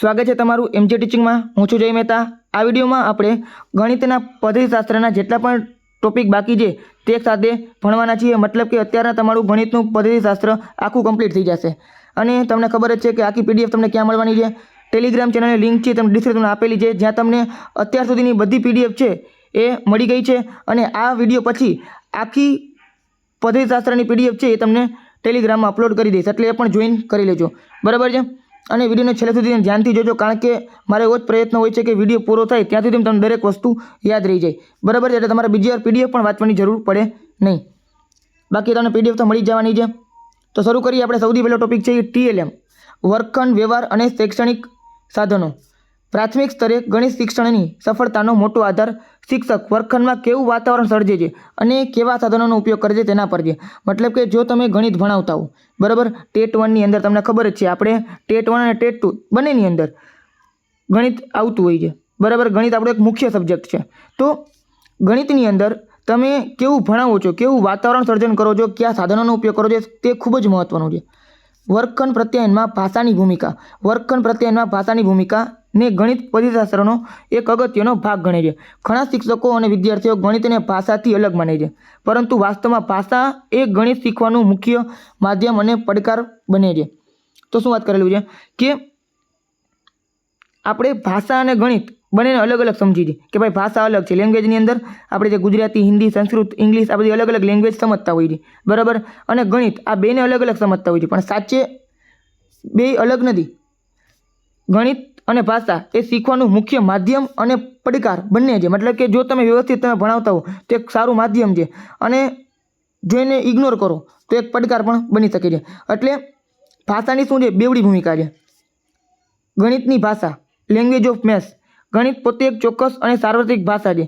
સ્વાગત છે તમારું એમજે ટીચિંગમાં હું છું જય મહેતા. આ વિડીયોમાં આપણે ગણિતના પદ્ધતિશાસ્ત્રના જેટલા પણ ટોપિક બાકી છે, તે સાથે ભણવાના છીએ. મતલબ કે અત્યારના તમારું ગણિતનું પદ્ધતિશાસ્ત્ર આખું કમ્પ્લીટ થઈ જશે. અને તમને ખબર જ છે કે આખી પીડીએફ તમને ક્યાં મળવાની છે? ટેલિગ્રામ ચેનલની લિંક છે, તમને ડિસ્ક્રિપ્શનમાં આપેલી છે. જ્યાં તમને અત્યાર સુધીની બધી પીડીએફ છે, એ મળી ગઈ છે. અને આ વીડિયો પછી આખી પદ્ધતિશાસ્ત્રની પીડીએફ છે, એ તમને ટેલિગ્રામમાં અપલોડ કરી દઈશ. એટલે એ પણ જોઈન કરી લેજો. બરાબર છે? અને વિડીયોને છેલ્લે સુધી ધ્યાનથી જોજો, કારણ કે મારો એવો જ પ્રયત્ન હોય છે કે વીડિયો પૂરો થાય ત્યાં સુધી તમને દરેક વસ્તુ યાદ રહી જાય. બરાબર છે, એટલે તમારે બીજી વાર પીડીએફ પણ વાંચવાની જરૂર પડે નહીં. બાકી તમને પીડીએફ તો મળી જવાની છે. તો શરૂ કરીએ આપણે સૌથી પહેલો ટોપિક છે ટીએલએમ વર્ગખંડ વ્યવહાર અને શૈક્ષણિક સાધનો. પ્રાથમિક સ્તરે ગણિત શિક્ષણની સફળતાનો મોટો આધાર શિક્ષક વર્ગખંડમાં કેવું વાતાવરણ સર્જે છે અને કેવા સાધનોનો ઉપયોગ કરે છે તેના પર છે. મતલબ કે જો તમે ગણિત ભણાવતા હો, બરાબર? ટેટ વનની અંદર તમને ખબર જ છે, આપણે ટેટ વન અને ટેટ ટુ બંનેની અંદર ગણિત આવતું હોય છે. બરાબર? ગણિત આપણો એક મુખ્ય સબ્જેક્ટ છે. તો ગણિતની અંદર તમે કેવું ભણાવો છો, કેવું વાતાવરણ સર્જન કરો છો, કયા સાધનોનો ઉપયોગ કરો છો, તે ખૂબ જ મહત્ત્વનું છે. વર્ગખંડ પ્રત્યાયનમાં ભાષાની ભૂમિકા. વર્ગખંડ પ્રત્યાયનમાં ભાષાની ભૂમિકા ને ગણિત પરિશાસ્ત્રનો એક અગત્યનો ભાગ ગણે છે. ઘણા શિક્ષકો અને વિદ્યાર્થીઓ ગણિતને ભાષાથી અલગ માને છે, પરંતુ વાસ્તવમાં ભાષા એ ગણિત શીખવાનું મુખ્ય માધ્યમ અને પડકાર બને છે. તો શું વાત કરેલું છે? કે આપણે ભાષા અને ગણિત બંનેને અલગ અલગ સમજી છે કે ભાઈ ભાષા અલગ છે. લેંગ્વેજની અંદર આપણે જે ગુજરાતી, હિન્દી, સંસ્કૃત, ઇંગ્લિશ આ બધી અલગ અલગ લેંગ્વેજ સમજતા હોઈએ છીએ. બરાબર? અને ગણિત આ બેને અલગ અલગ સમજતા હોય છે પણ સાચે બે અલગ નથી. ગણિત અને ભાષા એ શીખવાનું મુખ્ય માધ્યમ અને પડકાર બંને છે. મતલબ કે જો તમે વ્યવસ્થિત તમે ભણાવતા હો, તો એક સારું માધ્યમ છે. અને જો એને ઇગ્નોર કરો, તો એક પડકાર પણ બની શકે છે. એટલે ભાષાની શું છે? બેવડી ભૂમિકા છે. ગણિતની ભાષા લેંગ્વેજ ઓફ મેથ્સ ગણિત પોતે એક ચોક્કસ અને સાર્વત્રિક ભાષા છે.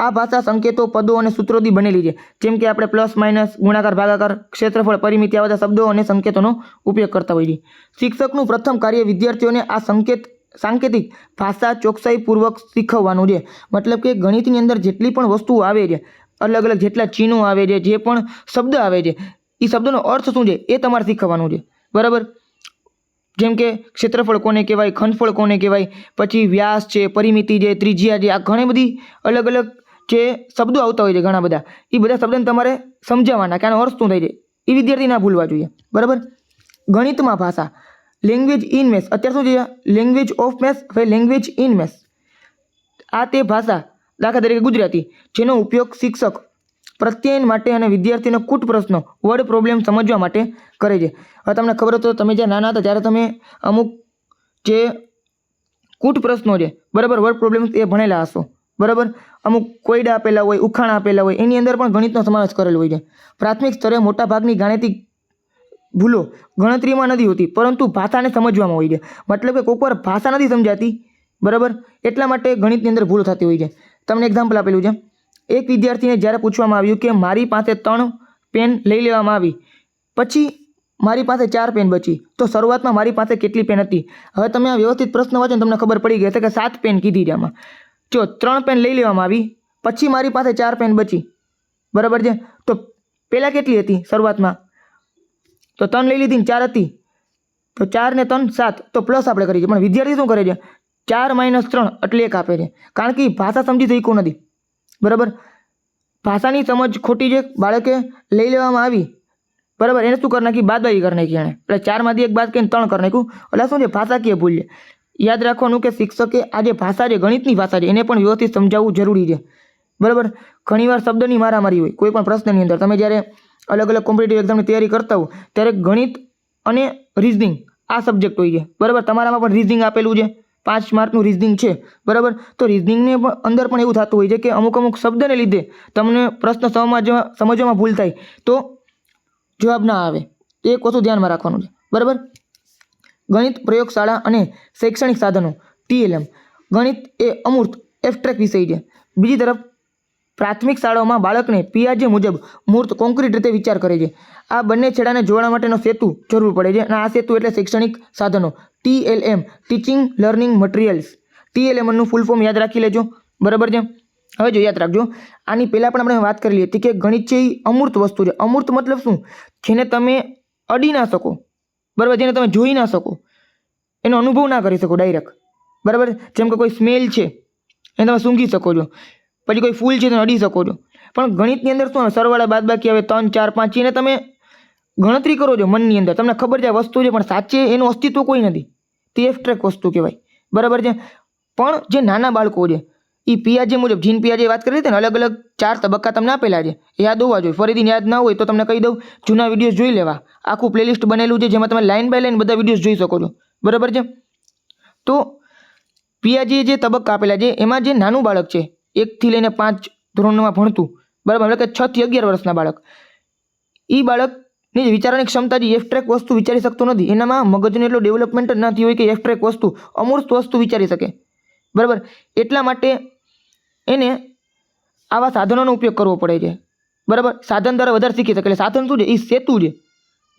આ ભાષા સંકેતો, પદો અને સૂત્રોથી બનેલી છે. જેમ કે આપણે પ્લસ માઇનસ ગુણાકાર, ભાગાકાર, ક્ષેત્રફળ, પરિમિતિ, આ બધા શબ્દો અને સંકેતોનો ઉપયોગ કરતા હોઈએ શિક્ષકનું પ્રથમ કાર્ય વિદ્યાર્થીઓને આ સંકેત સાંકેતિક ભાષા ચોકસાઈપૂર્વક શીખવવાનું છે. મતલબ કે ગણિતની અંદર જેટલી પણ વસ્તુઓ આવે છે, અલગ અલગ જેટલા ચિહ્નો આવે છે, જે પણ શબ્દ આવે છે, એ શબ્દનો અર્થ શું છે એ તમારે શીખવવાનું છે. બરાબર? જેમ કે ક્ષેત્રફળ કોને કહેવાય, ખંડફળ કોને કહેવાય, પછી વ્યાસ છે, પરિમિતિ છે, ત્રિજ્યા છે, આ ઘણી બધી અલગ અલગ જે શબ્દો આવતા હોય છે ઘણા બધા, એ બધા શબ્દને તમારે સમજાવવાના કે આનો અર્થ શું થાય છે એ વિદ્યાર્થી ના ભૂલવા જોઈએ. બરાબર? ગણિતમાં ભાષા લેંગ્વેજ ઇન મેથ્સ અત્યારે શું છે લેંગ્વેજ ઓફ મેથ્સ હવે લેંગ્વેજ ઇન મેથ્સ આ તે ભાષા દાખલા તરીકે ગુજરાતી, જેનો ઉપયોગ શિક્ષક પ્રત્યયન માટે અને વિદ્યાર્થીનો કૂટ પ્રશ્નો વર્ડ પ્રોબ્લેમ સમજવા માટે કરે છે. હવે તમને ખબર હતો તમે જ્યારે નાના હતા ત્યારે તમે અમુક જે કૂટ પ્રશ્નો છે, બરાબર વર્ડ પ્રોબ્લેમ એ ભણેલા હશો. બરાબર? અમુક કોયડા આપેલા હોય, ઉખાણ આપેલા હોય, એની અંદર પણ ગણિતનો સમાવેશ કરેલો હોય છે. પ્રાથમિક સ્તરે મોટાભાગની ગાણિતિક ભૂલો, ગણતરીમાં નથી હોતી, પરંતુ ભાષાને સમજવામાં હોય છે. મતલબ કે કોઈક વાર ભાષા નથી સમજાતી, બરાબર? એટલા માટે ગણિતની અંદર ભૂલો થતી હોય છે. તમને એક્ઝામ્પલ આપેલું છે. એક વિદ્યાર્થીને જ્યારે પૂછવામાં આવ્યું કે મારી પાસે ત્રણ પેન લઈ લેવામાં આવી, પછી મારી પાસે ચાર પેન બચી, તો શરૂઆતમાં મારી પાસે કેટલી પેન હતી? હવે તમે આ વ્યવસ્થિત પ્રશ્ન વાંચો તમને ખબર પડી ગઈ હશે કે સાત પેન કીધી છે આમાં. જો ત્રણ પેન લઈ લેવામાં આવી, પછી મારી પાસે ચાર પેન બચી, બરાબર છે? તો પહેલાં કેટલી હતી શરૂઆતમાં? તો ત્રણ લઈ લીધી ને ચાર હતી. તો ચાર ને ત્રણ સાત. તો પ્લસ આપણે કરીએ છીએ. પણ વિદ્યાર્થી શું કરે છે? ચાર માઇનસ ત્રણ એટલે એક આપે છે. કારણ કે ભાષા સમજી શીખવું નથી. બરાબર? ભાષાની સમજ ખોટી છે. બાળકે લઈ લેવામાં આવી. બરાબર? એને શું કરી નાખી? બાદબાકી કરી નાખી એણે. એટલે ચારમાંથી એક બાદ કરીને ત્રણ કરી નાખ્યું. એટલે શું છે? ભાષાકીય ભૂલ છે. યાદ રાખવાનું કે શિક્ષકે આ જે ભાષા છે, ગણિતની ભાષા છે, એને પણ વ્યવસ્થિત સમજાવવું જરૂરી છે. બરાબર? ઘણીવાર શબ્દની મારામારી હોય. કોઈ પણ પ્રશ્નની અંદર. તમે જ્યારે અલગ અલગ કોમ્પિટેટિવ એક્ઝામની તૈયારી કરતા હો ત્યારે ગણિત અને રિઝનિંગ આ સબ્જેક્ટ હોય છે. બરાબર? તમારામાં પણ રિઝનિંગ આપેલું છે. પાંચ માર્કનું રિઝનિંગ છે. બરાબર? તો રિઝનિંગને અંદર પણ એવું થતું હોય છે કે અમુક અમુક શબ્દને લીધે તમને પ્રશ્ન સમજવા, સમજવામાં ભૂલ થાય. તો જવાબ ના આવે. એ એક વસ્તુ ધ્યાનમાં રાખવાનું છે. બરાબર? ગણિત પ્રયોગશાળા અને શૈક્ષણિક સાધનો ટીએલએમ ગણિત એ અમૂર્ત એબસ્ટ્રેક્ટ વિષય છે. બીજી તરફ પ્રાથમિક શાળાઓમાં બાળકને પિયાજે મુજબ મૂર્ત કોન્ક્રીટ રીતે વિચાર કરે છે. આ બંને છેડાને જોડવા માટેનો સેતુ જરૂર પડે છે અને આ સેતુ એટલે શૈક્ષણિક સાધનો. TLM teaching learning materials. ટીએલએમનું full form યાદ રાખી લેજો. બરાબર છે? હવે જો યાદ રાખજો, આની પહેલાં પણ આપણે વાત કરી હતી કે ગણિત છે એ અમૂર્ત વસ્તુ છે. અમૂર્ત મતલબ શું? જેને તમે અડી ના શકો. બરાબર? જેને તમે જોઈ ના શકો. એનો અનુભવ ના કરી શકો ડાયરેક્ટ. બરાબર? જેમ કે કોઈ સ્મેલ છે, એને તમે સૂંઘી શકો છો. પછી કોઈ ફૂલ છે તો અડી શકો છો. પણ ગણિતની અંદર શું સરવાળા સરવાળા બાદબાકી આવે ત્રણ, ચાર, પાંચ, એને તમે ગણતરી કરો છો મનની અંદર. તમને ખબર છે વસ્તુ છે, પણ સાચે એનું અસ્તિત્વ કોઈ નથી. તે એફટ્રેક વસ્તુ કહેવાય. બરાબર છે? પણ જે નાના બાળકો છે એ પિયાજે મુજબ, જીન પિયાજે વાત કરી હતી ને, અલગ અલગ ચાર તબક્કા તમને આપેલા છે. યાદ હોવા જોઈએ. ફરીથી યાદ ના હોય તો તમને કહી દઉં, જૂના વિડીયોઝ જોઈ લેવા. આખું પ્લેલિસ્ટ બનેલું છે, જેમાં તમે લાઇન બાય લાઇન બધા વિડીયોઝ જોઈ શકો છો. બરાબર છે? તો પિયાજીએ જે તબક્કા આપેલા છે, એમાં જે નાનું બાળક છે એકથી લઈને પાંચ ધોરણમાં ભણતું. બરાબર, એટલે કે છથી અગિયાર વર્ષના બાળક. એ બાળકની જે વિચારવાની ક્ષમતા જે એફટ્રેક વસ્તુ વિચારી શકતો નથી. એનામાં મગજનું એટલું ડેવલપમેન્ટ જ નથી હોય કે એફટ્રેક વસ્તુ, અમૂર્ત વસ્તુ વિચારી શકે. બરાબર, એટલા માટે એને આવા સાધનોનો ઉપયોગ કરવો પડે છે. બરાબર, સાધન દ્વારા વધારે શીખી શકે. એટલે સાધન શું છે? એ સેતુ છે.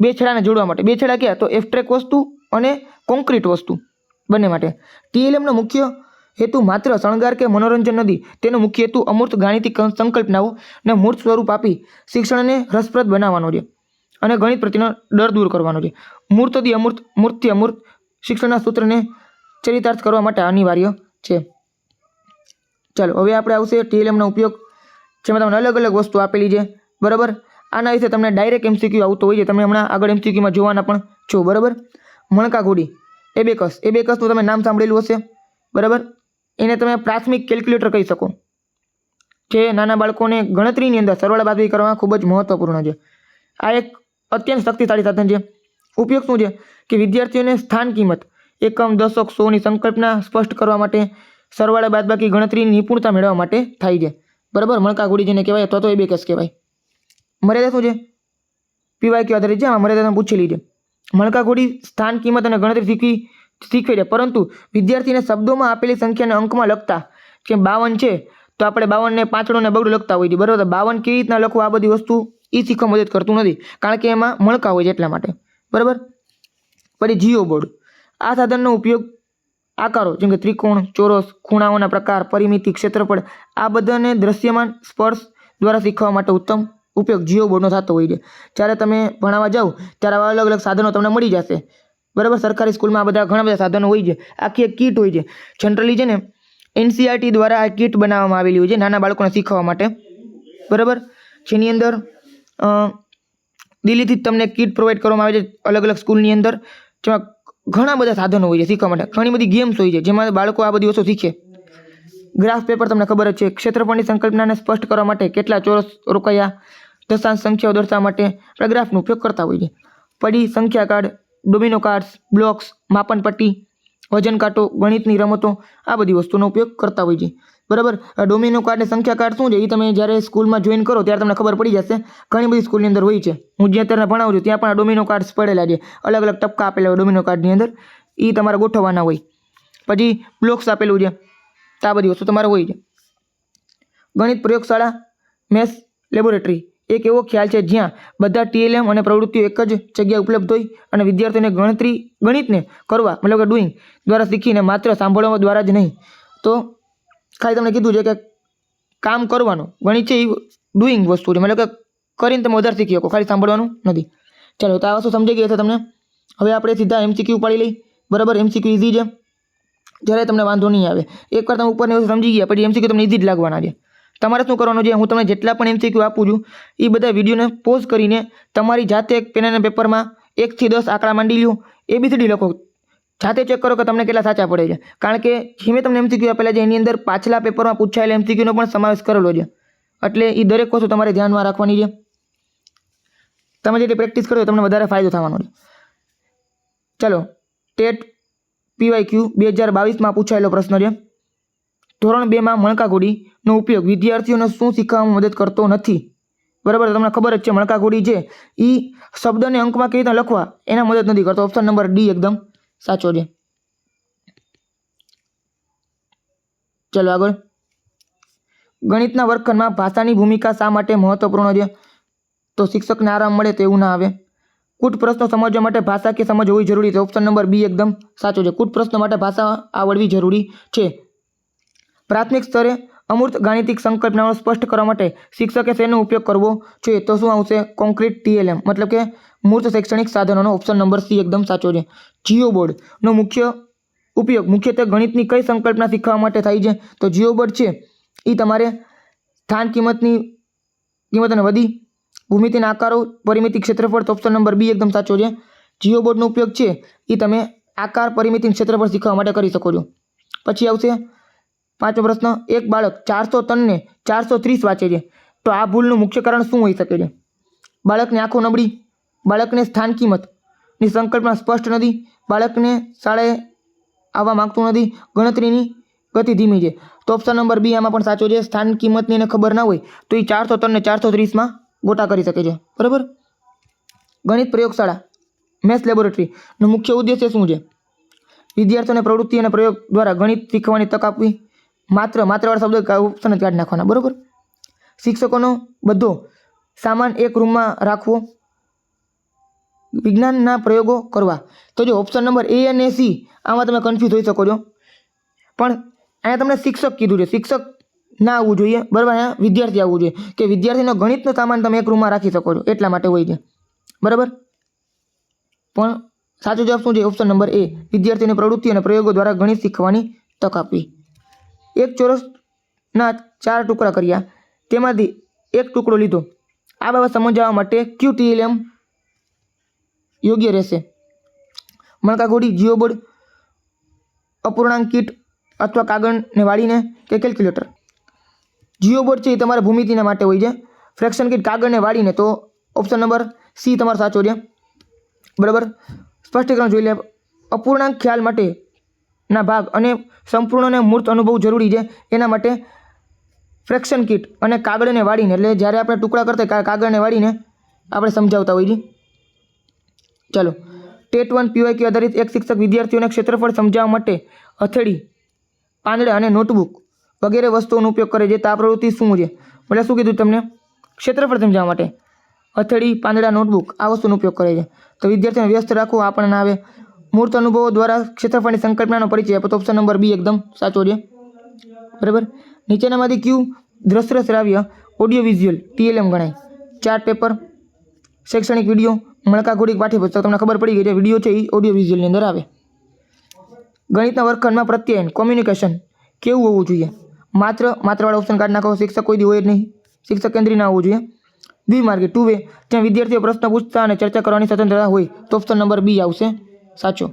બે છેડાને જોડવા માટે. બે છેડા ક્યાં? તો એફટ્રેક વસ્તુ અને કોન્ક્રીટ વસ્તુ. બંને માટે. ટીએલએમનો મુખ્ય હેતુ માત્ર શણગાર કે મનોરંજન નથી, તેનો મુખ્ય હેતુ અમૂર્ત ગાણિતિક સંકલ્પનાઓ ને મૂર્ત સ્વરૂપ આપી શિક્ષણને રસપ્રદ બનાવવાનો છે અને ગણિત પ્રત્યેનો ડર દૂર કરવાનો છે. મૂર્તથી અમૂર્ત મૂર્તથી અમૂર્ત શિક્ષણના સૂત્રને ચરિતાર્થ કરવા માટે અનિવાર્ય છે. ચાલો, હવે આપણે આવશે ટીએલએમનો ઉપયોગ, જેમાં તમને અલગ અલગ વસ્તુ આપેલી છે. બરાબર? આના વિશે તમને ડાયરેક્ટ એમસીક્યુ આવતો હોય છે. તમે હમણાં આગળ એમસીક્યુમાં જોવાના પણ છો. બરાબર? મણકા ઘોડી, એબેકસ. એબેકસનું તમે નામ સાંભળેલું હશે. બરાબર? એને તમે પ્રાથમિક કેલ્ક્યુલેટર કહી શકો. જે નાના બાળકોને ગણતરીની અંદર સરવાળા બાદબાકી કરવામાં ખૂબ જ મહત્વપૂર્ણ છે. આ એક અત્યંત શક્તિશાળી સાધન છે. ઉપયોગ શું છે? કે વિદ્યાર્થીઓને સ્થાન કિંમત, એકમ, દશક, સોની સંકલ્પના સ્પષ્ટ કરવા માટે સરવાળા બાદબાકી ગણતરીની નિપુણતા મેળવવા માટે થાય છે. બરાબર? મણકાગુડી જેને કહેવાય, અથવા તો એ એબેકસ કહેવાય. મર્યાદા શું છે? પીવાય કે આધારિત છે? આમાં મર્યાદા તમે પૂછેલી છે. મણકાગુડી સ્થાન કિંમત અને ગણતરી શીખવી શીખવે છે પરંતુ વિદ્યાર્થીને શબ્દોમાં આપેલી સંખ્યાને અંકમાં લખતા કે બાવન છે, તો આપણે બાવનને પાંચડો ને બગડું લખતા હોઈએ બરાબર? બાવન કેવી રીતના લખવું? આ બધી વસ્તુ એ શીખવા મદદ કરતું નથી. કારણ કે એમાં મણકા હોય છે એટલા માટે. બરાબર? પછી જીઓ બોર્ડ. આ સાધનનો ઉપયોગ આકારો, જેમ કે ત્રિકોણ, ચોરસ, ખૂણાઓના પ્રકાર, પરિમિતિ, ક્ષેત્રફળ, આ બધાને દ્રશ્યમાન સ્પર્શ દ્વારા શીખવા માટે ઉત્તમ ઉપયોગ જીઓ બોર્ડનો થતો હોય છે. જ્યારે તમે ભણાવવા જાઓ, ત્યારે આવા અલગ અલગ સાધનો તમને મળી જશે. બરાબર? સરકારી સ્કૂલમાં બધા ઘણા બધા સાધનો હોય છે. આખી એક કીટ હોય છે. જનરલી છે ને એનસીઆરટી દ્વારા આ કીટ બનાવવામાં આવેલી હોય છે નાના બાળકોને શીખવા માટે. બરાબર? જેની અંદર દિલ્હીથી જ તમને કીટ પ્રોવાઈડ કરવામાં આવે છે અલગ અલગ સ્કૂલની અંદર, જેમાં ઘણા બધા સાધનો હોય છે શીખવા માટે. ઘણી બધી ગેમ્સ હોય છે જેમાં બાળકો આ બધી વસ્તુ શીખે. ગ્રાફ પેપર તમને ખબર જ છે. ક્ષેત્રફળની સંકલ્પનાને સ્પષ્ટ કરવા માટે કેટલા ચોરસ રોકાયા, દશાંશ સંખ્યાઓ દર્શાવવા માટે આપણે ગ્રાફનો ઉપયોગ કરતા હોઈએ પડી સંખ્યા કાર્ડ ડોમિનો કાર્ડ્સ, બ્લોક્સ માપનપટ્ટી વજન કાંટો, ગણિતની રમતો, આ બધી વસ્તુનો ઉપયોગ કરતા હોય છે. બરાબર? ડોમિનો કાર્ડ અને સંખ્યા કાર્ડ શું છે? એ તમે જ્યારે સ્કૂલમાં જોઈન કરો ત્યારે તમને ખબર પડી જશે. ઘણી બધી સ્કૂલની અંદર હોય છે. હું જ્યાં અત્યારે ભણાવું છું ત્યાં પણ આ ડોમિનો કાર્ડ્સ પડેલા છે. અલગ અલગ ટપકા આપેલા હોય ડોમિનો કાર્ડની અંદર. એ તમારે ગોઠવવાના હોય. પછી બ્લોક્સ આપેલું છે. તો આ બધી વસ્તુ તમારે હોય છે. ગણિત પ્રયોગશાળા, મેથ્સ, લેબોરેટરી. એક એવો ખ્યાલ છે જ્યાં બધા ટીએલએમ અને પ્રવૃત્તિઓ એક જ જગ્યાએ ઉપલબ્ધ હોય અને વિદ્યાર્થીઓને ગણતરી ગણિતને કરવા મતલબ કે ડુઈંગ દ્વારા શીખીને માત્ર સાંભળવા દ્વારા જ નહીં. તો ખાલી તમને કીધું છે કે કામ કરવાનું ગણિત છે એ ડુઈંગ વસ્તુ છે. મતલબ કે કરીને તમે વધારે શીખી શકો, ખાલી સાંભળવાનું નથી. ચાલો, તો આ વસ્તુ સમજાઈ ગઈ હશે તમને. હવે આપણે સીધા એમસીક્યુ ઉપાડી લઈ. બરાબર, એમસીક્યુ ઇઝી છે. જ્યારે તમને વાંધો નહીં આવે. એકવાર તમે ઉપરની વસ્તુ સમજી ગયા, પછી એમસીક્યુ તમને ઇઝી જ લાગવાના છે. તમારે શું કરવાનું છે? હું તમને જેટલા પણ એમસીક્યુ આપું છું એ બધા વિડીયોને પોઝ કરીને તમારી જાતે એક પેન અને પેપરમાં એકથી દસ આંકડા માંડી લ્યો, એબીસીડી લખો. જાતે ચેક કરો કે તમને કેટલા સાચા પડે છે. કારણ કે જે મેં તમને એમસીક્યુ આપેલા છે, એની અંદર પાછલા પેપરમાં પૂછાયેલા એમસીક્યુનો પણ સમાવેશ કરેલો છે. એટલે એ દરેક વસ્તુ તમારે ધ્યાનમાં રાખવાની છે. તમે જેટલી પ્રેક્ટિસ કરો તમને વધારે ફાયદો થવાનો છે. ચલો, ટેટ પીવાય ક્યુ, બે હજાર બાવીસમાં પૂછાયેલો પ્રશ્ન છે. ધોરણ બેમાં મણકાઘોડીનો ઉપયોગ વિદ્યાર્થીઓને શું શીખવામાં મદદ કરતો નથી. બરાબર તમને ખબર જ છે મણકાઘોડી છે એ શબ્દને અંકમાં કેવી રીતે લખવા, એના મદદ નથી કરતો. ઓપ્શન નંબર ડી એકદમ સાચો છે. ચલો આગળ. ગણિતના વર્ગખંડમાં ભાષાની ભૂમિકા શા માટે મહત્વપૂર્ણ છે? તો શિક્ષકને આરામ મળે તેવું ના આવે. કૂટ પ્રશ્નો સમજવા માટે ભાષા કે સમજ હોવી જરૂરી છે. ઓપ્શન નંબર બી એકદમ સાચો છે. કૂટ પ્રશ્નો માટે ભાષા આવડવી જરૂરી છે. પ્રાથમિક સ્તરે અમૂર્ત ગાણિતિક સંકલ્પનાઓ સ્પષ્ટ કરવા માટે શિક્ષકે શેનો ઉપયોગ કરવો જોઈએ? તો શું આવશે? કોન્ક્રીટ ટીએલએમ, મતલબ કે મૂર્ત શૈક્ષણિક સાધનોનો ઓપ્શન નંબર સી એકદમ સાચો છે. જીઓ બોર્ડનો મુખ્ય ઉપયોગ મુખ્યત્વે ગણિતની કઈ સંકલ્પના શીખવા માટે થાય છે? તો જીઓ બોર્ડ છે. એ તમારે સ્થાન કિંમતની કિંમત અને વધી, ભૂમિતિના આકારો, પરિમિતિ ક્ષેત્રફળ તો ઓપ્શન નંબર બી એકદમ સાચો છે. જીઓ બોર્ડનો ઉપયોગ છે. એ તમે આકાર પરિમિતિ ક્ષેત્રફળ શીખવા માટે કરી શકો છો. પછી આવશે પાંચમો પ્રશ્ન, એક બાળક ચારસો ટનને ચારસો ત્રીસ વાંચે છે. તો આ ભૂલનું મુખ્ય કારણ શું હોઈ શકે છે? બાળકની આંખો નબળી, બાળકને સ્થાન કિંમતની સંકલ્પના સ્પષ્ટ નથી, બાળકને શાળાએ આવવા માંગતું નથી, ગણતરીની ગતિ ધીમી છે. તો ઓપ્શન નંબર બી આમાં પણ સાચો છે. સ્થાન કિંમતની એને ખબર ના હોય તો એ ચારસો ત્રણને ચારસો ત્રીસમાં ગોટા કરી શકે છે. બરાબર? ગણિત પ્રયોગશાળા, મેથ્સ લેબોરેટરીનો મુખ્ય ઉદ્દેશ્ય શું છે? વિદ્યાર્થીઓને પ્રવૃત્તિ અને પ્રયોગ દ્વારા ગણિત શીખવાની તક આપવી માત્ર માત્રવાળા શબ્દ ઓપ્શન જ કાઢી નાખવાના, બરાબર? શિક્ષકોનો બધો સામાન એક રૂમમાં રાખવો, વિજ્ઞાનના પ્રયોગો કરવા. તો જો ઓપ્શન નંબર એ અને સી આમાં તમે કન્ફ્યુઝ હોઈ શકો છો. પણ અહીંયા તમને શિક્ષક કીધું છે. શિક્ષક ના આવવું જોઈએ. બરાબર, અહીંયા વિદ્યાર્થી આવવું જોઈએ. કે વિદ્યાર્થીનો ગણિતનો સામાન તમે એક રૂમમાં રાખી શકો છો. એટલા માટે હોય છે. બરાબર? પણ સાચો જવાબ શું છે? ઓપ્શન નંબર એ વિદ્યાર્થીઓની પ્રવૃત્તિ અને પ્રયોગો દ્વારા ગણિત શીખવાની તક આપવી. એક ચોરસના ચાર ટુકડા કર્યા. તેમાંથી એક ટુકડો લીધો. આ બાબત સમજાવવા માટે ક્યુ ટીએલએમ યોગ્ય રહેશે. મણકાગોડી જીઓ બોર્ડ અપૂર્ણાંક કીટ અથવા કાગળને વાળીને કે કેલ્ક્યુલેટર. જીઓ બોર્ડ છે એ તમારા ભૂમિતિના માટે હોય છે. ફ્રેક્શન કીટ કાગળને વાળીને તો ઓપ્શન નંબર સી તમારો સાચો છે બરાબર? સ્પષ્ટીકરણ જોઈ લે. અપૂર્ણાંક ખ્યાલ માટે ના ભાગ અને સંપૂર્ણ અને મૂર્ત અનુભવ જરૂરી છે. એના માટે ફ્રેક્શન કીટ અને કાગળને વાળીને, એટલે જ્યારે આપણે ટુકડા કરતા કાગળને વાળીને આપણે સમજાવતા હોઈએ છીએ ચાલો. ટેટ વન પીવાયક્યુ આધારિત એક શિક્ષક વિદ્યાર્થીઓને ક્ષેત્રફળ સમજાવવા માટે હથેળી, પાંદડા અને નોટબુક વગેરે વસ્તુઓનો ઉપયોગ કરે છે. તો આ પ્રવૃત્તિ શું છે? એટલે શું કીધું તમને? ક્ષેત્રફળ સમજાવવા માટે હથેળી, પાંદડા, નોટબુક આ વસ્તુનો ઉપયોગ કરે છે. તો વિદ્યાર્થીઓને વ્યસ્ત રાખવું આપણને આવે. મૂર્ત અનુભવો દ્વારા ક્ષેત્રફળની સંકલ્પનાનો પરિચય આપો. તો ઓપ્શન નંબર બી એકદમ સાચો છે. બરાબર? નીચેનામાંથી ક્યુ દ્રશ્ય શ્રાવ્ય ઓડિયો વિઝ્યુઅલ ટીએલએમ ગણાય. ચાર્ટ પેપર શૈક્ષણિક વીડિયો મણકાઘોડી પાઠ્યપુસ્તક, તમને ખબર પડી ગઈ છે, વીડિયો છે એ ઓડિયો વિઝ્યુઅલની અંદર આવે. ગણિતના વર્ગખંડમાં પ્રત્યયન કોમ્યુનિકેશન કેવું હોવું જોઈએ? માત્ર, માત્રવાળા ઓપ્શન કાર્ડ નાખો, શિક્ષક કોઈ હોય જ નહીં. શિક્ષક કેન્દ્રી ના હોવું જોઈએ. દ્વિમાર્ગી ટુ વે જ્યાં વિદ્યાર્થીઓ પ્રશ્ન પૂછતા અને ચર્ચા કરવાની સ્વતંત્રતા હોય, તો ઓપ્શન નંબર બી આવશે. સાચો.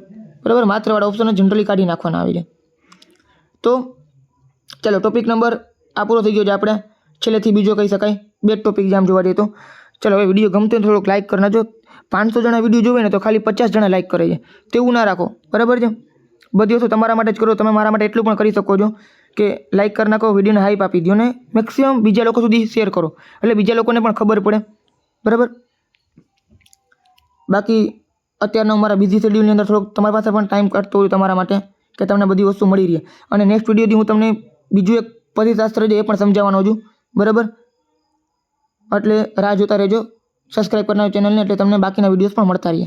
બરાબર? માત્રવાળા ઓપ્શન જનરલી કાઢી નાખવાના આવે છે તો ચાલો ટોપિક નંબર આ પૂરો થઈ ગયો છે આપણે. છેલ્લેથી બીજો કહી શકાય. બે ટોપિક જામ જોવા જઈએ તો. ચાલો, હવે વીડિયો ગમતો થોડોક લાઇક કરી નાખજો. પાંચસો જણા વીડિયો જોવે ને તો ખાલી પચાસ જણા લાઇક કરે છે. તેવું ના રાખો. બરાબર છે? બધી વસ્તુ તમારા માટે જ કરો. તમે મારા માટે એટલું પણ કરી શકો છો કે લાઇક કરી નાખો, વિડીયોને હાઈપ આપી દો ને મેક્સિમમ બીજા લોકો સુધી શેર કરો. એટલે બીજા લોકોને પણ ખબર પડે. બરાબર? બાકી અત્યારના મારા બિઝી શેડ્યુલની અંદર થોડોક તમારી પાસે પણ ટાઈમ કાઢતો હોય તમારા માટે કે તમને બધી વસ્તુ મળી રહે. અને નેક્સ્ટ વિડીયોથી હું તમને બીજું એક પતિશાસ્ત્ર છે એ પણ સમજાવવાનો છું. બરાબર? એટલે રાહ જોતા રહેજો. સબસ્ક્રાઈબ કરનાર ચેનલને એટલે તમને બાકીના વિડીયોઝ પણ મળતા રહે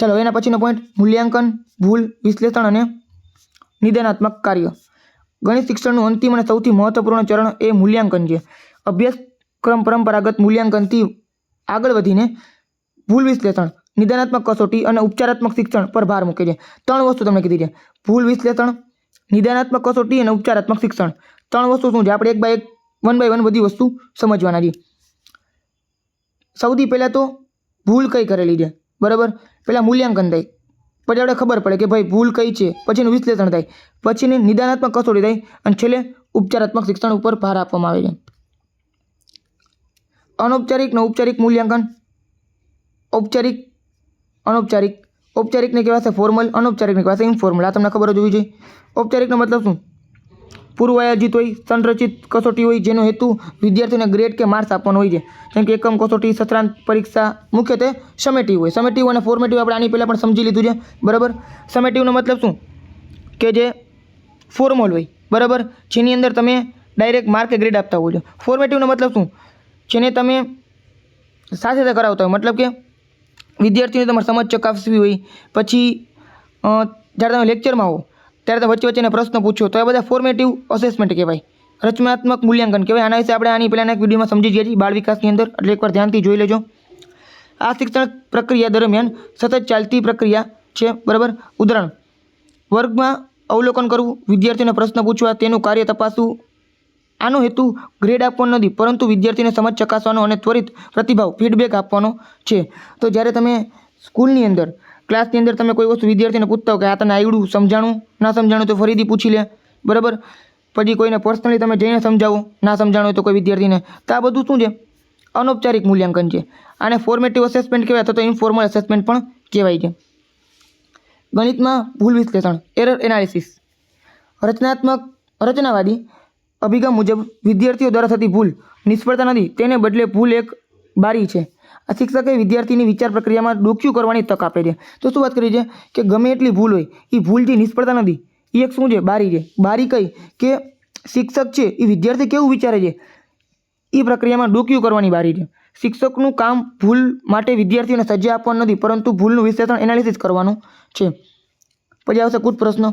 ચાલો, એના પછીનો પોઈન્ટ મૂલ્યાંકન, ભૂલ, વિશ્લેષણ અને નિદાનાત્મક કાર્ય. ગણિત શિક્ષણનું અંતિમ અને સૌથી મહત્વપૂર્ણ ચરણ એ મૂલ્યાંકન છે. અભ્યાસક્રમ પરંપરાગત મૂલ્યાંકનથી આગળ વધીને ભૂલ વિશ્લેષણ. નિદાનાત્મક કસોટી અને ઉપચારાત્મક શિક્ષણ પર ભાર મૂકે છે. ત્રણ વસ્તુ તમને કીધી છે. ભૂલ વિશ્લેષણ, નિદાનાત્મક કસોટી અને ઉપચારાત્મક શિક્ષણ. ત્રણ વસ્તુ શું છે? આપણે એક બાય એક વન બાય વન બધી વસ્તુ સમજવાના છે સૌથી પહેલાં તો ભૂલ કઈ કરેલી છે? બરાબર? પહેલાં મૂલ્યાંકન થાય. પછી આપણે ખબર પડે કે ભાઈ ભૂલ કઈ છે? પછીનું વિશ્લેષણ થાય. પછીની નિદાનાત્મક કસોટી થાય અને છેલ્લે ઉપચારાત્મક શિક્ષણ ઉપર ભાર આપવામાં આવે છે. અનૌપચારિક ને ઔપચારિક મૂલ્યાંકન. ઔપચારિક અનૌપચારિક. ઔપચારિકને કહેવાશે ફોર્મલ, અનૌપચારિકને કહેવાશે ઇન્ફોર્મલ આ તમને ખબર જ હોવી જોઈએ. ઔપચારિકનો મતલબ શું? પૂર્વ આયોજિત હોય, સંરચિત કસોટી હોય, જેનો હેતુ વિદ્યાર્થીઓને ગ્રેડ કે માર્ક્સ આપવાનો હોય છે. જેમ કે એકમ કસોટી, સત્રાંત પરીક્ષા, મુખ્યત્વે સમેટિવ હોય. સમેટિવ અને ફોર્મેટિવ આપણે આની પહેલાં પણ સમજી લીધું છે. બરાબર? સમેટિવનો મતલબ શું? કે જે ફોર્મલ હોય. બરાબર? જેની અંદર તમે ડાયરેક્ટ માર્ક કે ગ્રેડ આપતા હોય છો. ફોર્મેટિવનો મતલબ શું? જેને તમે સાથે સાથે કરાવતા હોય. મતલબ કે વિદ્યાર્થીઓને તમારે સમજ ચકાસવી હોય, પછી જ્યારે તમે લેક્ચરમાં હો ત્યારે તમે વચ્ચે વચ્ચેના પ્રશ્ન પૂછો, તો એ બધા ફોર્મેટિવ અસેસમેન્ટ કહેવાય. રચનાત્મક મૂલ્યાંકન કહેવાય. આના વિશે આપણે આની પહેલાંના એક વિડીયોમાં સમજી ગયા છીએ, બાળ વિકાસની અંદર. એટલે એકવાર ધ્યાનથી જોઈ લેજો. આ શિક્ષણ પ્રક્રિયા દરમિયાન સતત ચાલતી પ્રક્રિયા છે, બરાબર? ઉદાહરણ, વર્ગમાં અવલોકન કરવું વિદ્યાર્થીને પ્રશ્ન પૂછવા, તેનું કાર્ય તપાસવું આનો હેતુ ગ્રેડ આપવાનો નથી, પરંતુ વિદ્યાર્થીને સમજ ચકાસવાનો અને ત્વરિત પ્રતિભાવ ફીડબેક આપવાનો છે. તો જ્યારે તમે સ્કૂલની અંદર, ક્લાસની અંદર તમે કોઈ વસ્તુ વિદ્યાર્થીને પૂછતા હો કે આ તને આવડું સમજાણું? ના સમજાણું તો ફરીથી પૂછી લે. બરાબર? પછી કોઈને પર્સનલી તમે જઈને સમજાવો. ના સમજાણું હોય તો કોઈ વિદ્યાર્થીને. તો આ બધું શું છે? અનૌપચારિક મૂલ્યાંકન છે. આને ફોર્મેટિવ અસેસમેન્ટ કહેવાય અથવા તો ઇન્ફોર્મલ અસેસમેન્ટ પણ કહેવાય છે. ગણિતમાં ભૂલ વિશ્લેષણ એરર એનાલિસિસ રચનાત્મક, રચનાવાદી અભિગમ મુજબ વિદ્યાર્થીઓ દ્વારા થતી ભૂલ, નિષ્ફળતા નથી, તેને બદલે ભૂલ એક બારી છે. આ શિક્ષકે વિદ્યાર્થીની વિચાર પ્રક્રિયામાં ડોક્યું કરવાની તક આપે છે. તો શું વાત કરી છે? કે ગમે એટલી ભૂલ હોય એ ભૂલ જે નિષ્ફળતા નથી. એ એક શું છે? બારી છે. બારી કઈ? કે શિક્ષક છે એ વિદ્યાર્થી કેવું વિચારે છે? એ પ્રક્રિયામાં ડોક્યું કરવાની બારી છે. શિક્ષકનું કામ ભૂલ માટે વિદ્યાર્થીઓને સજ્જા આપવાનું નથી, પરંતુ ભૂલનું વિશ્લેષણ એનાલિસિસ કરવાનું છે. પછી આવશે કુટ પ્રશ્ન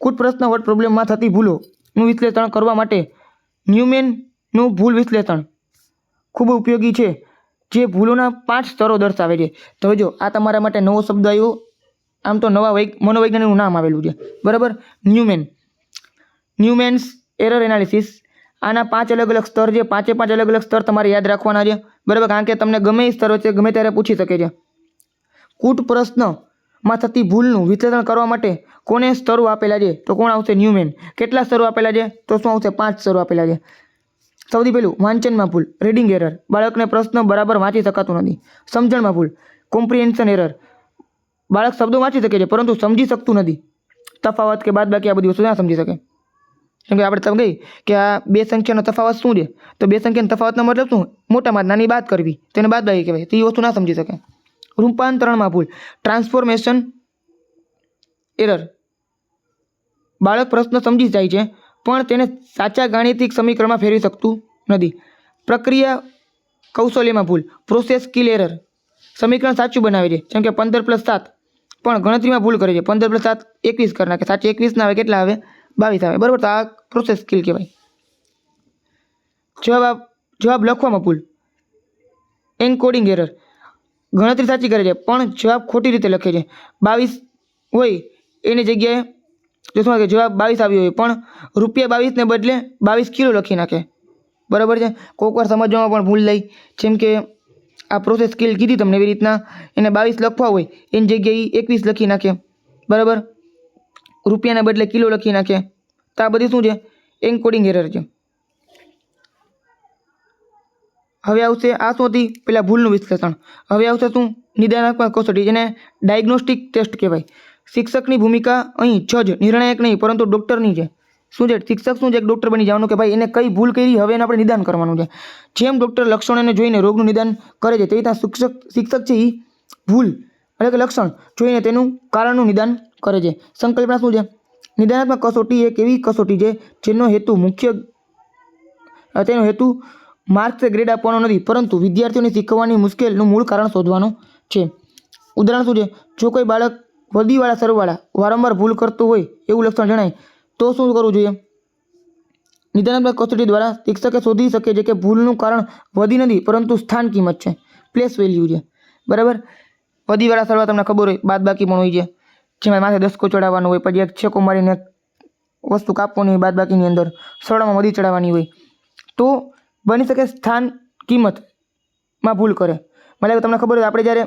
કુટ પ્રશ્ન વર્ડ પ્રોબ્લેમમાં થતી ભૂલોનું વિશ્લેષણ કરવા માટે ન્યુમેનનું ભૂલ વિશ્લેષણ ખૂબ ઉપયોગી છે, જે ભૂલોના પાંચ સ્તરો દર્શાવે છે. તો જો આ તમારા માટે નવો શબ્દ આવ્યો, આમ તો નવા વૈ મનોવૈજ્ઞાનિકનું નામ આવેલું છે. બરાબર? ન્યુમેન. Newman's error analysis. આના પાંચ અલગ અલગ સ્તર છે. પાંચે પાંચ અલગ અલગ સ્તર તમારે યાદ રાખવાના છે. બરાબર? કારણ કે તમને ગમે એ સ્તર વચ્ચે ગમે ત્યારે પૂછી શકે છે. કૂટ પ્રશ્નમાં થતી ભૂલનું વિશ્લેષણ કરવા માટે કોને સ્તરો આપેલા છે? તો કોણ આવશે? ન્યુમેન. કેટલા સ્તરો આપેલા છે? તો શું આવશે? પાંચ સ્તરો આપેલા છે. સૌથી પહેલું, વાંચનમાં ભૂલ. રીડિંગ એરર બાળકને પ્રશ્ન બરાબર વાંચી શકાતું નથી. સમજણમાં ભૂલ. કોમ્પ્રિહેન્શન એરર બાળક શબ્દો વાંચી શકે છે, પરંતુ સમજી શકતું નથી. તફાવત કે બાદ બાકી આ બધી વસ્તુ ના સમજી શકે. કેમ કે આપણે તમે કહી કે આ બે સંખ્યાનો તફાવત શું છે? તો બે સંખ્યાનો તફાવતનો મતલબ શું? મોટામાં નાની બાદ કરવી. તેને બાદ બાકી કહેવાય તો એ વસ્તુ ના સમજી શકે. રૂપાંતરણમાં ભૂલ. ટ્રાન્સફોર્મેશન એરર બાળક પ્રશ્ન સમજી જાય છે, પણ તેને સાચા ગાણિતિક સમીકરણમાં ફેરવી શકતું નથી. પ્રક્રિયા કૌશલ્યમાં ભૂલ. પ્રોસેસ સ્કિલ એરર સમીકરણ સાચું બનાવે છે, જેમ કે પંદર પ્લસ સાત. પણ ગણતરીમાં ભૂલ કરે છે, પંદર પ્લસ સાત એકવીસ કરી નાખે. સાચી એકવીસ ના આવે, કેટલા આવે? બાવીસ આવે. બરાબર, તો આ પ્રોસેસ સ્કિલ કહેવાય. જવાબ જવાબ લખવામાં ભૂલ. એન્કોડિંગ એરર ગણતરી સાચી કરે છે, પણ જવાબ ખોટી રીતે લખે છે. બાવીસ હોય એની જગ્યાએ જો શું કે જવાબ બાવીસ આવ્યો હોય, પણ રૂપિયા બાવીસને બદલે બાવીસ કિલો લખી નાખે. બરાબર છે? કોઈકવાર સમજવામાં પણ ભૂલ લઈ જેમ કે આ પ્રોસેસ સ્કિલ કીધી તમને એવી રીતના, એને બાવીસ લખવા હોય, એની જગ્યાએ એકવીસ લખી નાખે. બરાબર? રૂપિયાને બદલે કિલો લખી નાખે. તો આ બધી શું છે? એન્કોડિંગ એરર છે. હવે આવશે આ શું હતી પેલા ભૂલનું વિશ્લેષણ. હવે આવશે શું? નિદાનાત્મક કસોટી, જેને ડાયગ્નોસ્ટિક ટેસ્ટ કહેવાય. શિક્ષકની ભૂમિકા અહીં જજ નિર્ણાયક નહીં, પરંતુ ડૉક્ટરની છે. શું છે? શિક્ષક શું છે? એક ડૉક્ટર બની જવાનું કે ભાઈ, એને કઈ ભૂલ કરી, હવે એને આપણે નિદાન કરવાનું છે. જેમ ડૉક્ટર લક્ષણોને જોઈને રોગનું નિદાન કરે છે, તેવી રીતના શિક્ષક શિક્ષક છે એ ભૂલ, એટલે કે લક્ષણ જોઈને તેનું કારણનું નિદાન કરે છે. સંકલ્પના શું છે? નિદાનાત્મક કસોટી એક એવી કસોટી છે જેનો હેતુ મુખ્ય, તેનો હેતુ માર્ક્સ ગ્રેડ આપવાનો નથી, પરંતુ વિદ્યાર્થીઓને શીખવાની મુશ્કેલનું મૂળ કારણ શોધવાનું છે. ઉદાહરણ શું છે? જો કોઈ બાળક વધીવાળા સરવાળા વારંવાર ભૂલ કરતું હોય એવું લક્ષણ જણાય, તો શું કરવું જોઈએ? નિદાનાત્મક કસોટી દ્વારા શિક્ષકે શોધી શકે છે કે ભૂલનું કારણ વધી નથી, પરંતુ સ્થાન કિંમત છે. પ્લેસ વેલ્યુ છે. બરાબર? વધીવાળા સરવાળા તમને ખબર હોય બાદ બાકી પણ હોય છે. જેમાં માથે દસકો ચડાવવાનો હોય, પછી એક છેકો મારીને વસ્તુ કાપવાની હોય બાદ બાકીની અંદર, સરળામાં વધી ચડાવવાની હોય. તો બની શકે સ્થાન કિંમતમાં ભૂલ કરે. મતલબ તમને ખબર હોય આપણે જ્યારે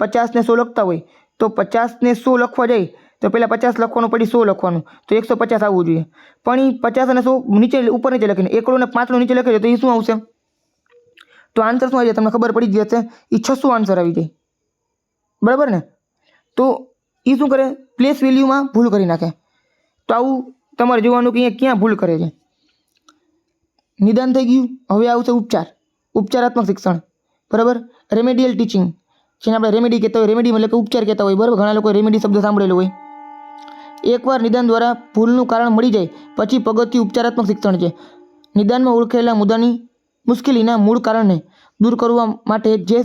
પચાસને સો લખતા હોય, તો પચાસને સો લખવા જાય, તો પહેલાં પચાસ લખવાનું પડી સો લખવાનું, તો એકસો પચાસ આવવું જોઈએ. પણ એ પચાસ અને સો નીચે ઉપર નીચે લખીને, એકડો ને પાંચડો નીચે લખે તો એ શું આવશે? તો આન્સર શું આવી જાય? તમને ખબર પડી જ જશે એ છસો આન્સર આવી જાય. બરાબર ને? તો એ શું કરે? પ્લેસ વેલ્યુમાં ભૂલ કરી નાખે. તો આવું તમારે જોવાનું કે અહીંયા ક્યાં ભૂલ કરે છે. નિદાન થઈ ગયું. હવે આવશે ઉપચાર. ઉપચારાત્મક શિક્ષણ. બરાબર? રેમેડિયલ ટીચિંગ જેને આપણે રેમેડી કહેતા હોય રેમેડી મતલબ કે ઉપચાર કહેતા હોય. બરાબર? ઘણા લોકો રેમેડી શબ્દ સાંભળેલો હોય. એકવાર નિદાન દ્વારા ભૂલનું કારણ મળી જાય, પછી પગથિયું ઉપચારાત્મક શિક્ષણ છે. નિદાનમાં ઓળખેલા મુદ્દાની મુશ્કેલીના મૂળ કારણને દૂર કરવા માટે જે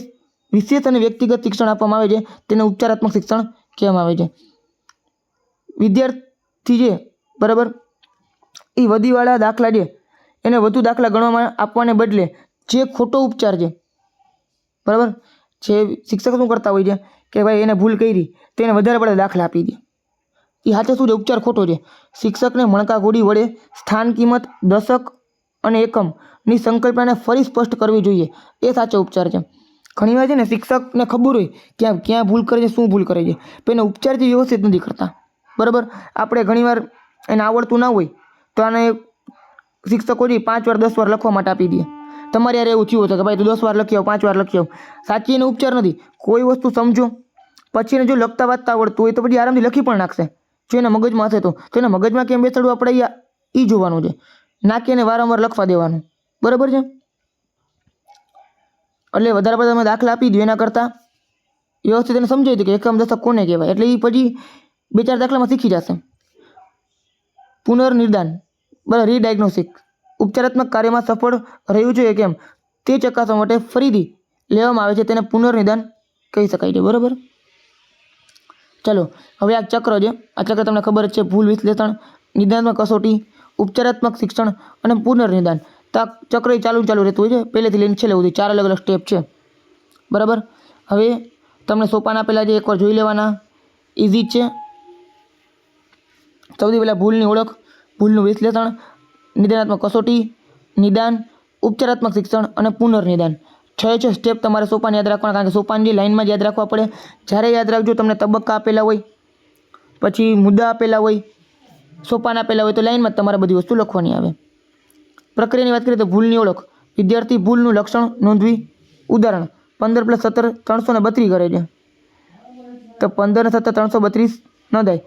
વિશેષ અને વ્યક્તિગત શિક્ષણ આપવામાં આવે છે, તેને ઉપચારાત્મક શિક્ષણ કહેવામાં આવે છે. વિદ્યાર્થી જે, બરાબર? એ વધીવાળા દાખલા છે એને વધુ દાખલા ગણવામાં આપવાને બદલે જે ખોટો ઉપચાર છે, બરાબર? જે શિક્ષક શું કરતા હોય છે કે ભાઈ એને ભૂલ કરી તેને વધારે પડે દાખલા આપી દે. એ હાથે શું છે? ઉપચાર ખોટો છે. શિક્ષકને મણકા ઘોડી વડે સ્થાન, કિંમત, દશક અને એકમની સંકલ્પનાને ફરી સ્પષ્ટ કરવી જોઈએ. એ સાચો ઉપચાર છે. ઘણીવાર છે ને શિક્ષકને ખબર હોય ક્યાં ક્યાં ભૂલ કરે છે, શું ભૂલ કરે છે, પણ એને ઉપચારથી વ્યવસ્થિત નથી કરતા. બરાબર? આપણે ઘણીવાર એને આવડતું ના હોય, તો આને શિક્ષકો જે પાંચ વાર, દસ વાર લખવા માટે આપી દે. તમારે યાર એવું થયું હતું કે ભાઈ તું દસ વાર લખી પાંચ વાર લખી સાચી એનો ઉપચાર નથી. કોઈ વસ્તુ સમજો. પછી એને જો લખતા વાંચતા આવડતું હોય તો પછી આરામથી લખી પણ નાખશે. જો એના મગજમાં હશે તો. એના મગજમાં કેમ બેસાડવું? આપણે એ જોવાનું છે. ના કે એને વારંવાર લખવા દેવાનું. બરાબર છે? એટલે વધારે પડતા તમે દાખલા આપી દો એના કરતાં. વ્યવસ્થિત એને સમજાવી દે કે એકમ દશક કોને કહેવાય? એટલે એ પછી બે ચાર દાખલામાં શીખી જશે. પુનર્નિર્દાન બરાબર રીડાયગ્નોસ્ટિક ઉપચારાત્મક કાર્યમાં સફળ રહ્યું છે કેમ? તે ચકાસવા માટે ફરીથી લેવામાં આવે છે, તેને પુનર્નિદાન કહી શકાય છે, બરાબર? ચલો, હવે આ ચક્ર છે. આ ચક્ર તમને ખબર જ છે, ભૂલ વિશ્લેષણ નિદાનાત્મક કસોટી, ઉપચારાત્મક શિક્ષણ અને પુનર્નિદાન. તો આ ચક્ર ચાલુ ચાલુ રહેતું હોય છે. પહેલેથી લઈને છેલ્લે સુધી ચાર અલગ અલગ સ્ટેપ છે. બરાબર? હવે તમને સોપાના પહેલાં જે એકવાર જોઈ લેવાના. ઇઝી છે. સૌથી પહેલાં ભૂલની ઓળખ ભૂલનું વિશ્લેષણ, નિદાનાત્મક કસોટી, નિદાન, ઉપચારાત્મક શિક્ષણ અને પુનર્નિદાન. છ છ સ્ટેપ તમારે સોપાન યાદ રાખવાના, કારણ કે સોપાન જે લાઇનમાં જ યાદ રાખવા પડે. જ્યારે યાદ રાખજો તમને તબક્કા આપેલા હોય, પછી મુદ્દા આપેલા હોય, સોપાન આપેલા હોય, તો લાઇનમાં તમારે બધી વસ્તુ લખવાની આવે. પ્રક્રિયાની વાત કરીએ તો ભૂલની ઓળખ. વિદ્યાર્થી ભૂલનું લક્ષણ નોંધવી. ઉદાહરણ, પંદર પ્લસ સત્તર ત્રણસો ને બત્રીસ કરે છે. તો પંદર ને સત્તર ત્રણસો બત્રીસ ન થાય.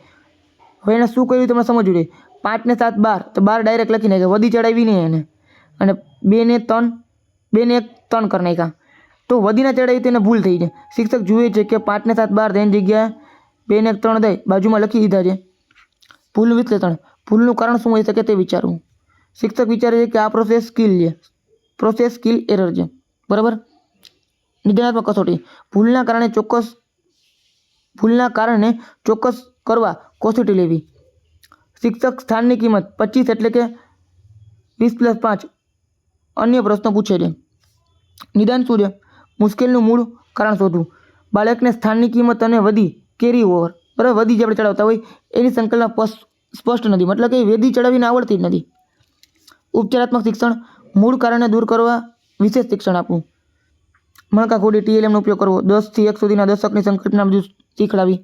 હવે એને શું કર્યું તમને સમજવું જોઈએ પાંચ ને સાત બાર. તો બાર ડાયરેક્ટ લખી નાખ્યા. વધી ચડાવી નહીં એને. અને બે ને ત્રણ બે ને એક ત્રણ કરી નાખ્યા. તો વધીને ચડાવી તેને ભૂલ થઈ છે શિક્ષક જુએ છે કે પાંચ ને સાત બાર તેની જગ્યાએ બે ને એક ત્રણ દઈ બાજુમાં લખી દીધા છે. ભૂલનું વિશ્લેષણ. ભૂલનું કારણ શું હોઈ શકે તે વિચારવું. શિક્ષક વિચારે છે કે આ પ્રોસેસ સ્કિલ છે. પ્રોસેસ સ્કિલ એરર છે. બરાબર? નિદાનાત્મક કસોટી. ભૂલના કારણે ચોક્કસ, ભૂલના કારણે ચોક્કસ કરવા કસોટી લેવી. શિક્ષક સ્થાનની કિંમત પચીસ એટલે કે વીસ પ્લસ પાંચ. અન્ય પ્રશ્નો પૂછે છે. નિદાન શું છે મુશ્કેલનું મૂળ કારણ શોધવું. બાળકને સ્થાનની કિંમત અને વધી કેરી ઓવર બરાબર, વધી જે આપણે ચડાવતા હોય એની સંકલ્પના સ્પષ્ટ નથી. મતલબ કે વેદી ચડાવીને આવડતી જ નથી. ઉપચારાત્મક શિક્ષણ મૂળ કારણને દૂર કરવા વિશેષ શિક્ષણ આપવું. મણકા ખોડી ટીએલએમનો ઉપયોગ કરવો. દસથી એક સુધીના દશકની સંકલ્પના બધું શીખડાવી.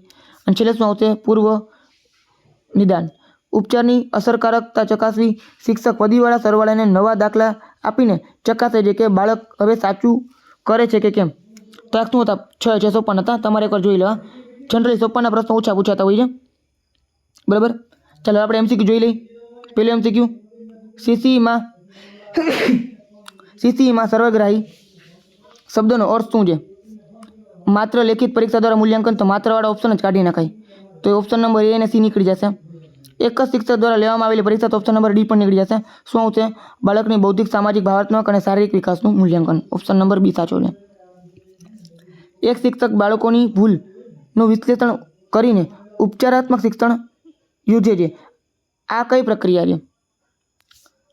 અને છેલ્લે શું આવશે? પૂર્વ નિદાન. ઉપચારની અસરકારકતા ચકાસવી શિક્ષક વધીવાળા સરવાળાને નવા દાખલા આપીને ચકાસે છે કે બાળક હવે સાચું કરે છે કે કેમ? તાક શું હતા? છ છ સોપાન હતા. તમારે એકવાર જોઈ લેવા જનરલી સોપાનના પ્રશ્નો ઓછા પૂછાતા હોય છે. બરાબર? ચાલો, આપણે એમસીક્યુ જોઈ લઈ પેલું એમસીક્યુ સીસીમાં સીસીમાં સર્વગ્રાહી શબ્દનો અર્થ શું છે? માત્ર લેખિત પરીક્ષા દ્વારા મૂલ્યાંકન તો માત્રવાળા ઓપ્શન જ કાઢી નખાય. તો એ ઓપ્શન નંબર એ અને સી નીકળી જશે. એક જ શિક્ષક દ્વારા લેવામાં આવેલી પરીક્ષા તો ઓપ્શન નંબર ડી પણ નીકળી જશે. શું આવશે બાળકની બૌદ્ધિક, સામાજિક, ભાવનાત્મક અને શારીરિક વિકાસનું મૂલ્યાંકન. ઓપ્શન નંબર બી સાચો છે. એક શિક્ષક બાળકોની ભૂલનું વિશ્લેષણ કરીને ઉપચારાત્મક શિક્ષણ યોજે છે. આ કઈ પ્રક્રિયા છે?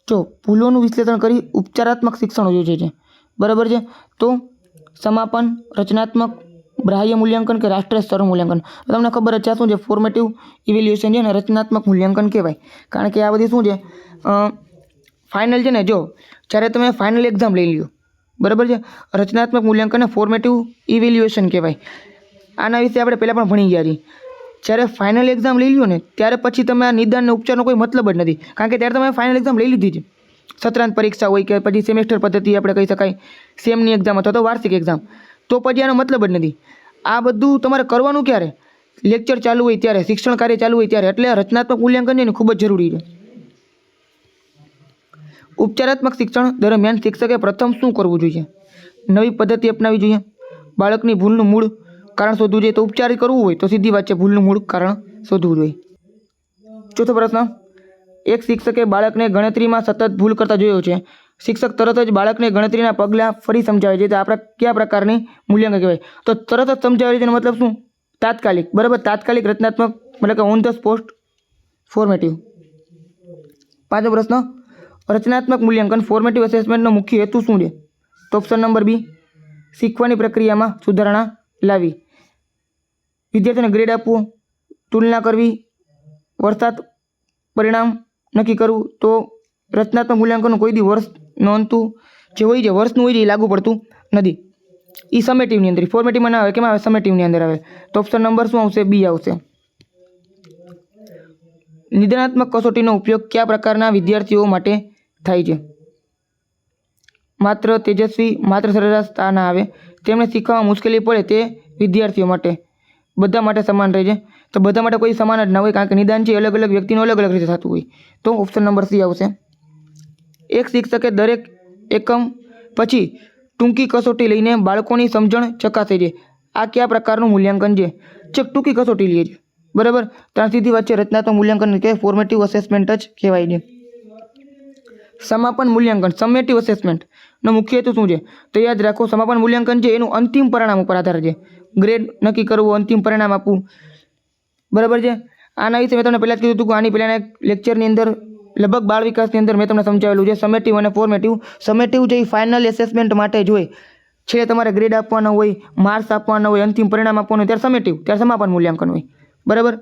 જો ભૂલોનું વિશ્લેષણ કરી ઉપચારાત્મક શિક્ષણ યોજે છે. બરાબર છે? તો સમાપન રચનાત્મક ગ્રાહ્ય મૂલ્યાંકન કે રાષ્ટ્રીય સ્તર મૂલ્યાંકન? તમને ખબર છે શું છે? ફોર્મેટિવ ઇવેલ્યુએશન છે અને રચનાત્મક મૂલ્યાંકન કહેવાય. કારણ કે આ બધી શું છે? ફાઇનલ છે ને, જો, જ્યારે તમે ફાઇનલ એક્ઝામ લઈ લ્યો, બરાબર છે? રચનાત્મક મૂલ્યાંકનને ફોર્મેટિવ ઇવેલ્યુએશન કહેવાય. આના વિશે આપણે પહેલાં પણ ભણી ગયા છીએ. જ્યારે ફાઇનલ એક્ઝામ લઈ લ્યો ને, ત્યારે પછી તમે આ નિદાન ઉપચારનો કોઈ મતલબ જ નથી. કારણ કે ત્યારે તમે ફાઇનલ એક્ઝામ લઈ લીધી છે. સત્રાંત પરીક્ષા હોય કે પછી સેમેસ્ટર પદ્ધતિ આપણે કહી શકાય. સેમની એક્ઝામ અથવા તો વાર્ષિક એક્ઝામ તો પછી આનો મતલબ જ નથી. આ બધું તમારે કરવાનું ક્યારે? લેક્ચર ચાલુ હોય ત્યારે, શિક્ષણ કાર્ય ચાલુ હોય ત્યારે. એટલે રચનાત્મક મૂલ્યાંકન એને ખૂબ જ જરૂરી છે. ઉપચારાત્મક શિક્ષણ દરમિયાન શિક્ષકે પ્રથમ શું કરવું જોઈએ? નવી પદ્ધતિ અપનાવવી જોઈએ. બાળકની ભૂલનું મૂળ કારણ શોધવું જોઈએ. તો ઉપચાર કરવું હોય તો સીધી વાત છે, ભૂલનું મૂળ કારણ શોધવું જોઈએ. ચોથો પ્રશ્ન. એક શિક્ષકે બાળકને ગણતરીમાં સતત ભૂલ કરતા જોયો છે. શિક્ષક તરત જ બાળકને ગણતરીના પગલાં ફરી સમજાવે છે. તો આપણે કયા પ્રકારની મૂલ્યાંકન કહેવાય? તો તરત જ સમજાવે છે એનો મતલબ શું? તાત્કાલિક. બરાબર? તાત્કાલિક રચનાત્મક, મતલબ કે ઓન ધ સ્પોટ ફોર્મેટિવ પાંચમો પ્રશ્ન. રચનાત્મક મૂલ્યાંકન ફોર્મેટિવ એસેસમેન્ટનો મુખ્ય હેતુ શું છે? તો ઓપ્શન નંબર બી. શીખવાની પ્રક્રિયામાં સુધારણા લાવી વિદ્યાર્થીને ગ્રેડ આપવો, તુલના કરવી, વરસાદ પરિણામ નક્કી કરવું. તો રચનાત્મક મૂલ્યાંકનનું કોઈ દી વર્ષ નોંધતું જે હોય છે વર્ષનું હોય છે એ લાગુ પડતું નથી. એ સમેટિવની અંદર ફોર્મેટિવમાં ના આવે, કેમ આવે? સમેટિવની અંદર આવે. તો ઓપ્શન નંબર શું આવશે? બી આવશે. નિદાનાત્મક કસોટીનો ઉપયોગ કયા પ્રકારના વિદ્યાર્થીઓ માટે થાય છે? માત્ર તેજસ્વી, માત્ર સરેરાશ તા ના આવે. તેમને શીખવામાં મુશ્કેલી પડે તે વિદ્યાર્થીઓ માટે. બધા માટે સમાન રહે છે. તો બધા માટે કોઈ સમાન જ ના હોય, કારણ કે નિદાન છે અલગ અલગ વ્યક્તિનું અલગ અલગ રીતે થતું હોય. તો ઓપ્શન નંબર સી આવશે. એક શિક્ષકે દરેક એકમ પછી ટૂંકી કસોટી લઈને બાળકોની સમજણ ચકાસે છે. આ કયા પ્રકારનું મૂલ્યાંકન છે? ચેક ટૂંકી કસોટી લે છે બરાબર? ત્યાં વચ્ચે રચનાત્મક મૂલ્યાંકન કે ફોર્મેટિવ અસેસમેન્ટ જ કહેવાય છે. સમાપન મૂલ્યાંકન સમેટિવ અસેસમેન્ટનો મુખ્ય હેતુ શું છે? તો યાદ રાખો, સમાપન મૂલ્યાંકન છે એનું અંતિમ પરિણામ ઉપર આધાર છે. ગ્રેડ નક્કી કરવું, અંતિમ પરિણામ આપવું. બરાબર છે? આના વિશે મેં તમને પહેલાં જ કીધું હતું કે આની પહેલાંના લેક્ચરની અંદર લગભગ બાળ વિકાસની અંદર મેં તમને સમજાવેલું છે. સમેટિવ અને ફોર્મેટિવ સમેટિવ જે ફાઇનલ એસેસમેન્ટ માટે જ હોય, છે તમારે ગ્રેડ આપવાનો હોય માર્ક્સ આપવાના હોય, અંતિમ પરિણામ આપવાનું હોય, ત્યારે સમેટિવ, ત્યારે સમાપન મૂલ્યાંકન હોય. બરાબર?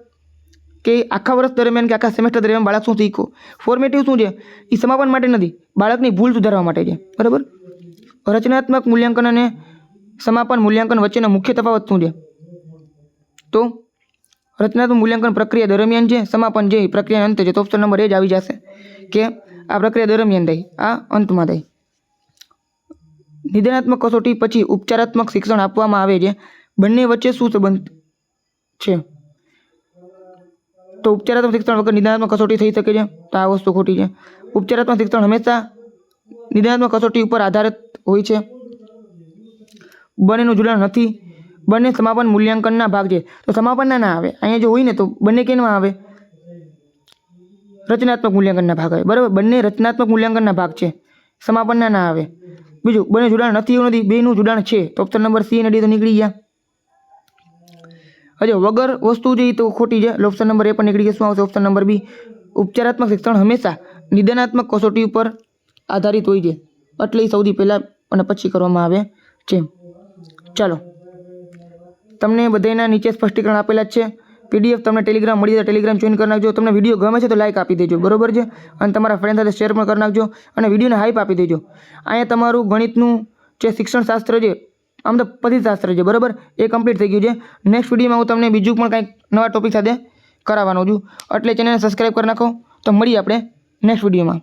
કે આખા વર્ષ દરમિયાન કે આખા સેમેસ્ટર દરમિયાન બાળક શું શીખો? ફોર્મેટિવ શું છે? એ સમાપન માટે નથી, બાળકની ભૂલ સુધારવા માટે છે. બરાબર? રચનાત્મક મૂલ્યાંકન અને સમાપન મૂલ્યાંકન વચ્ચેનો મુખ્ય તફાવત શું છે? તો રચનાત્મક મૂલ્યાંકન પ્રક્રિયા દરમિયાન છે સમાપન જે પ્રક્રિયા અંતે છે, તો ઓપ્શન નંબર એ જ આવી જશે. કે આ પ્રક્રિયા દરમિયાન થાય આ અંતમાં થાય નિદાનાત્મક કસોટી પછી ઉપચારાત્મક શિક્ષણ આપવામાં આવે છે. બંને વચ્ચે શું સંબંધ છે? તો ઉપચારાત્મક શિક્ષણ વગર નિદાનાત્મક કસોટી થઈ શકે છે? તો આ વસ્તુ ખોટી છે. ઉપચારાત્મક શિક્ષણ હંમેશા નિદાનાત્મક કસોટી ઉપર આધારિત હોય છે. બંનેનું જોડાણ નથી. બંને સમાપન મૂલ્યાંકનના ભાગ છે. તો સમાપનના ના આવે. અહીંયા જો હોય ને તો બંને કેનમાં આવે? રચનાત્મક મૂલ્યાંકનના ભાગ આવે. બરાબર? બંને રચનાત્મક મૂલ્યાંકનના ભાગ છે. સમાપનના ના આવે. બીજું, બંને જોડાણ નથી એવું નથી. બેનું જોડાણ છે. તો ઓપ્શન નંબર સી અને ડી તો નીકળી ગયા. હજુ વગર વસ્તુ જે તો ખોટી છે. ઓપ્શન નંબર એ પણ નીકળી ગયા. શું આવશે? ઓપ્શન નંબર બી ઉપચારાત્મક શિક્ષણ હંમેશા નિદાનાત્મક કસોટી ઉપર આધારિત હોય છે. એટલે સૌથી પહેલાં અને પછી કરવામાં આવે છે. ચાલો. તમને બધાના નીચે સ્પષ્ટીકરણ આપેલા છે. પીડીએફ તમને ટેલિગ્રામ મળી જાય ટેલિગ્રામ જોઈન કરી નાખજો. તમને વીડિયો ગમે છે તો લાઇક આપી દેજો, બરોબર છે? અને તમારા ફ્રેન્ડ સાથે શેર પણ કરી નાખજો અને વિડીયોને હાઈપ આપી દેજો. અહીંયા તમારું ગણિતનું જે શિક્ષણ શાસ્ત્ર છે, આમ તો પદ્ધતિશાસ્ત્ર છે, બરોબર? એ કમ્પ્લીટ થઈ ગયું છે. નેક્સ્ટ વિડીયોમાં હું તમને બીજું પણ કંઈક નવા ટોપિક સાથે કરાવવાનો છું. એટલે ચેનલને સબસ્ક્રાઈબ કરી નાખો. તો મળીએ આપણે નેક્સ્ટ વિડીયોમાં